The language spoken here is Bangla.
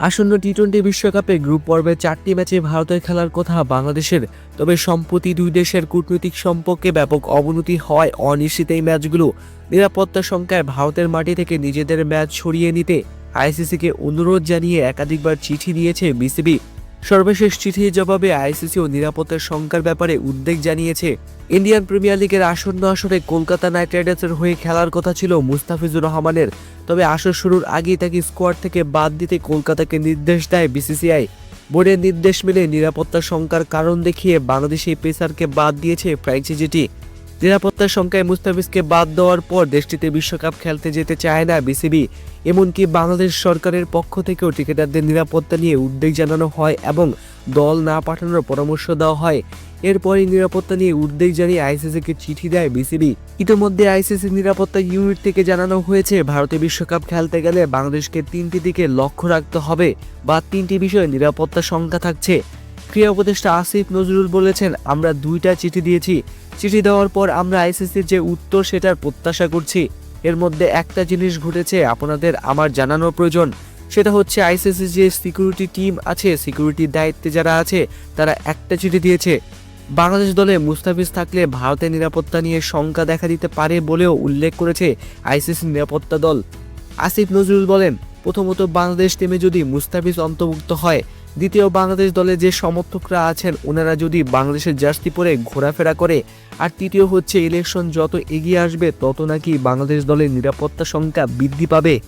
আসন্ন টি টোয়েন্টি বিশ্বকাপে গ্রুপ পর্বে চারটি ম্যাচে ভারতের খেলার কথা বাংলাদেশের। তবে সম্প্রতি দুই দেশের কূটনৈতিক সম্পর্কে ব্যাপক অবনতি হয় অনিশ্চিত এই ম্যাচগুলো। নিরাপত্তা সংখ্যায় ভারতের মাটি থেকে নিজেদের ম্যাচ সরিয়ে নিতে আইসিসিকে অনুরোধ জানিয়ে একাধিকবার চিঠি দিয়েছে বিসিবি। সর্বশেষ চিঠির জবাবে আইসিসি ও নিরাপত্তার সংখ্যার ব্যাপারে উদ্বেগ জানিয়েছে। ইন্ডিয়ান প্রিমিয়ার লিগের আসন্ন আসরে কলকাতা নাইট রাইডার্সের হয়ে খেলার কথা ছিল মুস্তাফিজুর রহমানের। তবে আসর শুরুর আগেই তাকে স্কোয়াড থেকে বাদ দিতে কলকাতাকে নির্দেশ দেয় বিসিসিআই বোর্ডের নির্দেশ মেলে নিরাপত্তার সংখ্যার কারণ দেখিয়ে বাংলাদেশি পেসারকে বাদ দিয়েছে ফ্র্যাঞ্চাইজিটি নিরাপত্তার সংখ্যায় মুস্তাফিজকে বাদ দেওয়ার পর দেশটিতে বিশ্বকাপ খেলতে যেতে চায় না বিসিবি এমনকি বাংলাদেশ সরকারের পক্ষ থেকেও ক্রিকেটারদের নিরাপত্তা নিয়ে উদ্বেগ জানানো হয় এবং দল না পাঠানোর পরামর্শ দেওয়া হয়। এরপরই নিরাপত্তা নিয়ে উদ্বেগ জানিয়ে আইসিসিকে চিঠি দেয় বিসিবি। ইতিমধ্যে আইসিসি নিরাপত্তা ইউনিট থেকে জানানো হয়েছে ভারতে বিশ্বকাপ খেলতে গেলে বাংলাদেশকে তিনটি দিকে লক্ষ্য রাখতে হবে বা তিনটি বিষয়ে নিরাপত্তা সংখ্যা থাকছে। ক্রীড়া উপদেষ্টা আসিফ নজরুল বলেছেন, আমরা দুইটা চিঠি দিয়েছি। চিঠি দেওয়ার পর আমরা আইসিসির যে উত্তর সেটার প্রত্যাশা করছি। এর মধ্যে একটা জিনিস ঘটেছে, আপনাদের আমার জানানোর প্রয়োজন। সেটা হচ্ছে আইসিসি যে সিকিউরিটি টিম আছে সিকিউরিটির দায়িত্বে যারা আছে, তারা একটা চিঠি দিয়েছে। বাংলাদেশ দলে মুস্তাফিজ থাকলে ভারতের নিরাপত্তা নিয়ে শঙ্কা দেখা দিতে পারে বলেও উল্লেখ করেছে আইসিসি নিরাপত্তা দল। আসিফ নজরুল বলেন, প্রথমত বাংলাদেশ টিমে যদি মুস্তাফিজ অন্তর্ভুক্ত হয়, দ্বিতীয় বাংলাদেশ দলে যে সমর্থকরা আছেন, ওনারা যদি বাংলাদেশের জার্সি পরে ঘোরাফেরা করে, আর তৃতীয় হচ্ছে ইলেকশন যত এগিয়ে আসবে, তত নাকি বাংলাদেশ দলের নিরাপত্তা সংখ্যা বৃদ্ধি পাবে।